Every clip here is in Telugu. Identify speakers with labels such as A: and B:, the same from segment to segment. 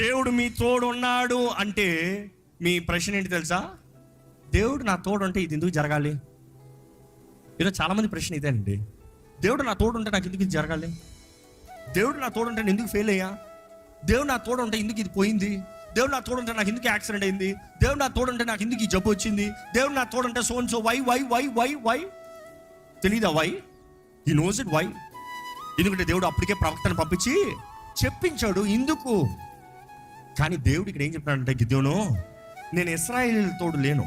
A: దేవుడు మీ తోడు ఉన్నాడు అంటే మీ ప్రశ్న ఏంటి తెలుసా? దేవుడు నా తోడు అంటే ఇది ఎందుకు జరగాలి? ఈరోజు చాలామంది ప్రశ్న ఇదే అండి దేవుడు నా తోడు ఉంటే నాకు ఎందుకు ఇది జరగాలి? దేవుడు నా తోడు ఉంటే నేను ఎందుకు ఫెయిల్ అయ్యా? దేవుడు నా తోడు ఉంటే ఎందుకు ఇది పోయింది? దేవుడు నా తోడు ఉంటే నాకు ఎందుకు యాక్సిడెంట్ అయింది? దేవుడు నా తోడు ఉంటే నాకు ఎందుకు ఈ జబ్బు వచ్చింది? దేవుడు నా తోడు ఉంటే సోన్ so why why why why why తెలీదా why he knows it why ఎందుకంటే దేవుడు అప్పటికే ప్రవక్తను పంపించి చెప్పించాడు. ఇందుకు కానీ దేవుడు ఇక్కడ ఏం చెప్తున్నాడంటే గిద్యోను నేను ఇస్రాయేల్ తోడు లేను.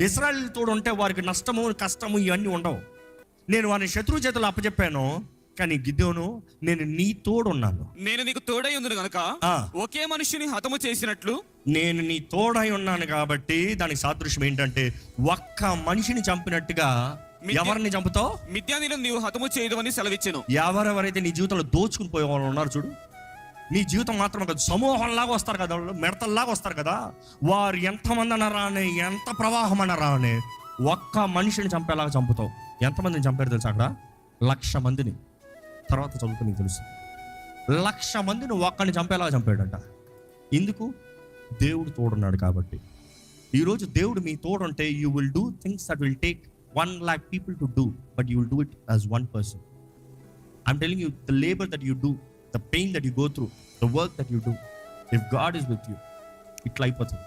A: ఇస్రాయేల్ తోడు ఉంటే వారికి నష్టము కష్టము ఇవన్నీ ఉండవు. నేను వారిని శత్రువు చేతులు అప్పచెప్పాను కానీ గిద్యోను నేను నీ తోడు ఉన్నాను.
B: నేను నీకు తోడై ఉంది గనుక
A: ఆ.
B: ఒకే మనుషుని హతము చేసినట్లు?
A: నేను నీ తోడై ఉన్నాను కాబట్టి దానికి సాదృశ్యం ఏంటంటే ఒక్క మనిషిని చంపినట్టుగా ఎవరిని చంపుతావు?
B: మిథ్యానీలను నీవు హతము చేయదు అని సెలవిచ్చాను.
A: ఎవరెవరైతే నీ జీవితంలో దోచుకుని పోయే వాళ్ళు ఉన్నారు చూడు. నీ జీవితం మాత్రం కాదు సమూహంలాగా వస్తారు కదా మెడతల్లాగా మిడతల్లాగా వస్తారు కదా. వారు ఎంతమంది అన్నారా అని ఎంత ప్రవాహం అన్నారా అని ఒక్క మనిషిని చంపేలాగా చంపుతావు. ఎంతమందిని చంపారు తెలుసు అక్కడ? లక్ష మందిని. తర్వాత చదువుతూ నీకు తెలుసు. లక్ష మందిని ఒక్కడిని చంపేలాగా చంపాడంట. ఎందుకు? దేవుడు తోడున్నాడు కాబట్టి. ఈరోజు దేవుడు మీ తోడుంటే you will do things that will take one lakh people to do but you will do it as one person I'm telling you the labour that you do the pain that you go through, the work that you do, if God is with you, ఇట్లా అయిపోతుంది